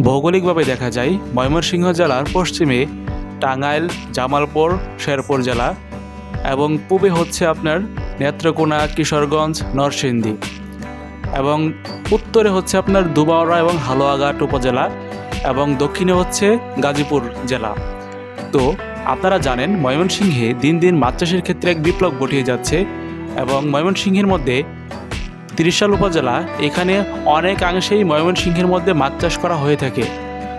ভৌগোলিকভাবে দেখা যায়, ময়মনসিংহ জেলার পশ্চিমে টাঙ্গাইল, জামালপুর, শেরপুর জেলা এবং পূবে হচ্ছে আপনার নেত্রকোনা, কিশোরগঞ্জ, নরসিংদী এবং উত্তরে হচ্ছে আপনার দুবাওড়া এবং হালুয়াঘাট উপজেলা এবং দক্ষিণে হচ্ছে গাজীপুর জেলা। তো আপনারা জানেন, ময়মনসিংহে দিন দিন মাছ চাষের ক্ষেত্রে এক বিপ্লব ঘটিয়ে যাচ্ছে এবং ময়মনসিংহের মধ্যে ত্রিশাল উপজেলা, এখানে অনেকাংশেই ময়মনসিংহের মধ্যে মাছ চাষ করা হয়ে থাকে।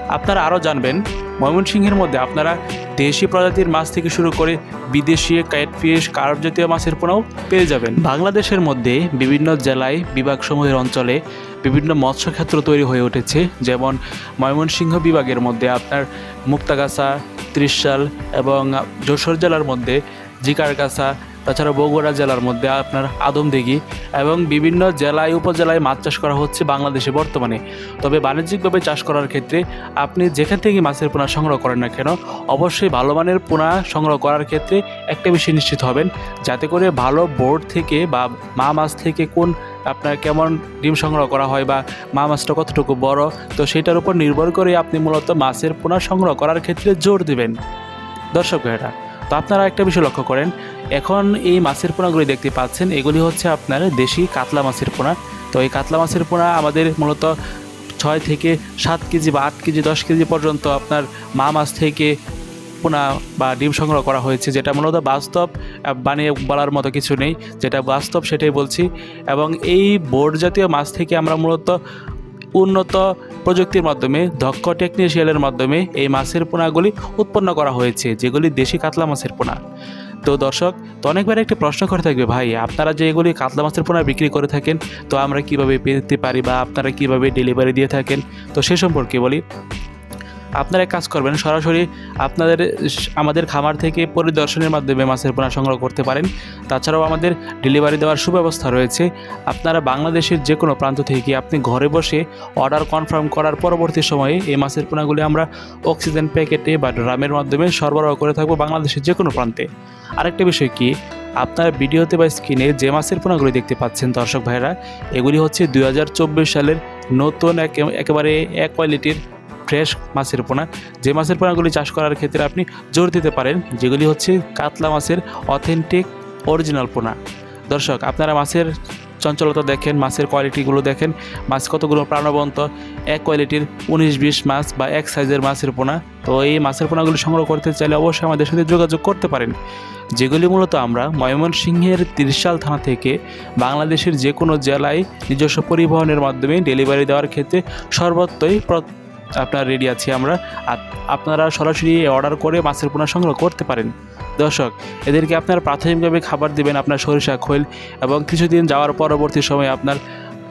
আপনারা আরও জানবেন, ময়মনসিংহের মধ্যে আপনারা দেশি প্রজাতির মাছ থেকে শুরু করে বিদেশি ক্যাটফিশ, কার্প জাতীয় মাছের পোনাও পেয়ে যাবেন। বাংলাদেশের মধ্যে বিভিন্ন জেলায়, বিভাগসমূহের অঞ্চলে বিভিন্ন মৎস্যক্ষেত্র তৈরি হয়ে উঠেছে। যেমন ময়মনসিংহ বিভাগের মধ্যে আপনার মুক্তাগাছা, ত্রিশাল এবং যশোর জেলার মধ্যে জিকারগাছা তাছাড়া বগুড়া জেলার মধ্যে আপনার আদমদিঘি এবং বিভিন্ন জেলায়, উপজেলায় মাছ চাষ করা হচ্ছে বাংলাদেশে বর্তমানে। তবে বাণিজ্যিকভাবে চাষ করার ক্ষেত্রে আপনি যেখান থেকে মাছের পোনা সংগ্রহ করেন না কেন, অবশ্যই ভালো মানের পোনা সংগ্রহ করার ক্ষেত্রে একটা বিষয় নিশ্চিত হবেন, যাতে করে ভালো বোর্ড থেকে বা মা মাছ থেকে কোন আপনার কেমন ডিম সংগ্রহ করা হয় বা মা মাছটা কতটুকু বড়, তো সেটার উপর নির্ভর করে আপনি মূলত মাছের পোনা সংগ্রহ করার ক্ষেত্রে জোর দেবেন। দর্শক ভাইয়েরা তো আপনারা একটা বিষয় লক্ষ্য করেন, এখন এই মাছের পোনাগুলি দেখতে পাচ্ছেন, এগুলি হচ্ছে আপনার দেশি কাতলা মাছের পোনা। তো এই কাতলা মাছের পোনা আমাদের মূলত ছয় থেকে সাত কেজি বা আট কেজি, দশ কেজি পর্যন্ত আপনার মা মাছ থেকে পোনা বা ডিম সংগ্রহ করা হয়েছে, যেটা মূলত বাস্তব বানিয়ে বলার মতো কিছু নেই। যেটা বাস্তব সেটাই বলছি। এবং এই বোর্ড জাতীয় মাছ থেকে আমরা মূলত উন্নত প্রযুক্তির মাধ্যমে, দক্ষ টেকনিশিয়ালের মাধ্যমে এই মাছের পোনাগুলি উৎপন্ন করা হয়েছে, যেগুলি দেশি কাতলা মাছের পোনা। তো দর্শক, তো অনেকবার একটি প্রশ্ন করে থাকবে, ভাই, আপনারা যে এগুলি কাতলা মাছের পোনা বিক্রি করে থাকেন, তো আমরা কীভাবে পেতে পারি বা আপনারা কীভাবে ডেলিভারি দিয়ে থাকেন? তো সে সম্পর্কে বলি আপনারা এক কাজ করবেন, সরাসরি আপনাদের আমাদের খামার থেকে পরিদর্শনের মাধ্যমে মাছের পোনা সংগ্রহ করতে পারেন। তাছাড়াও আমাদের ডেলিভারি দেওয়ার সুব্যবস্থা রয়েছে। আপনারা বাংলাদেশের যে কোনো প্রান্ত থেকে আপনি ঘরে বসে অর্ডার কনফার্ম করার পরবর্তী সময়ে এই মাছের পোনাগুলি আমরা অক্সিজেন প্যাকেটে বা ড্রামের মাধ্যমে সরবরাহ করে থাকব বাংলাদেশের যে কোনো প্রান্তে। আরেকটা বিষয় কি? আপনার ভিডিওতে বা স্ক্রিনে যে মাছের পোনাগুলি দেখতে পাচ্ছেন দর্শক ভাইরা এগুলি হচ্ছে দু হাজার চব্বিশ সালের নতুন একে- একেবারে এক কোয়ালিটির ফ্রেশ মাছের পোনা। যে মাছের পোনাগুলি চাষ করার ক্ষেত্রে আপনি জোর দিতে পারেন, যেগুলি হচ্ছে কাতলা মাছের অথেন্টিক অরিজিনাল পোনা। দর্শক, আপনারা মাছের চঞ্চলতা দেখেন, মাছের কোয়ালিটিগুলো দেখেন, মাছ কতগুলো প্রাণবন্ত, এক কোয়ালিটির উনিশ, বিশ মাছ বা এক সাইজের মাছের পোনা। তো এই মাছের পোনাগুলি সংগ্রহ করতে চাইলে অবশ্যই আমাদের সাথে যোগাযোগ করতে পারেন। যেগুলি মূলত আমরা ময়মনসিংহের ত্রিশাল থানা থেকে বাংলাদেশের যে কোনো জেলায় নিজস্ব পরিবহনের মাধ্যমে ডেলিভারি দেওয়ার ক্ষেত্রে সর্বত্রই আপনার রেডি আছি আমরা। আপনারা সরাসরি অর্ডার করে মাছের পোনা সংগ্রহ করতে পারেন। দর্শক, এদেরকে আপনার প্রাথমিকভাবে খাবার দিবেন আপনার সরিষা, খৈল এবং কিছুদিন যাওয়ার পরবর্তী সময়ে আপনার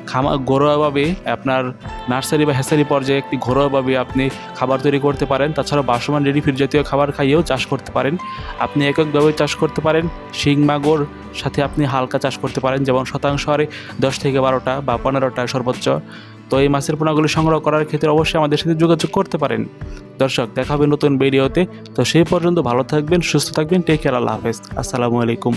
খামা ঘরোয়াভাবে আপনার নার্সারি বা হ্যাসারি পর্যায়ে একটি ঘরোয়াভাবে আপনি খাবার তৈরি করতে পারেন। তাছাড়া বাসমান রেডি ফিড জাতীয় খাবার খাইয়েও চাষ করতে পারেন। আপনি এককভাবে চাষ করতে পারেন। শিং, মাগুর সাথে আপনি হালকা চাষ করতে পারেন। যেমন শতাংশ হারে দশ থেকে বারোটা বা পনেরোটা সর্বোচ্চ। তো এই মাছের পোনাগুলি সংগ্রহ করার ক্ষেত্রে অবশ্যই আমাদের সাথে যোগাযোগ করতে পারেন। দর্শক, দেখা হবে নতুন ভিডিওতে। তো সেই পর্যন্ত ভালো থাকবেন, সুস্থ থাকবেন টেক কেয়ার আল্লাহ হাফেজ। আসসালামু আলাইকুম।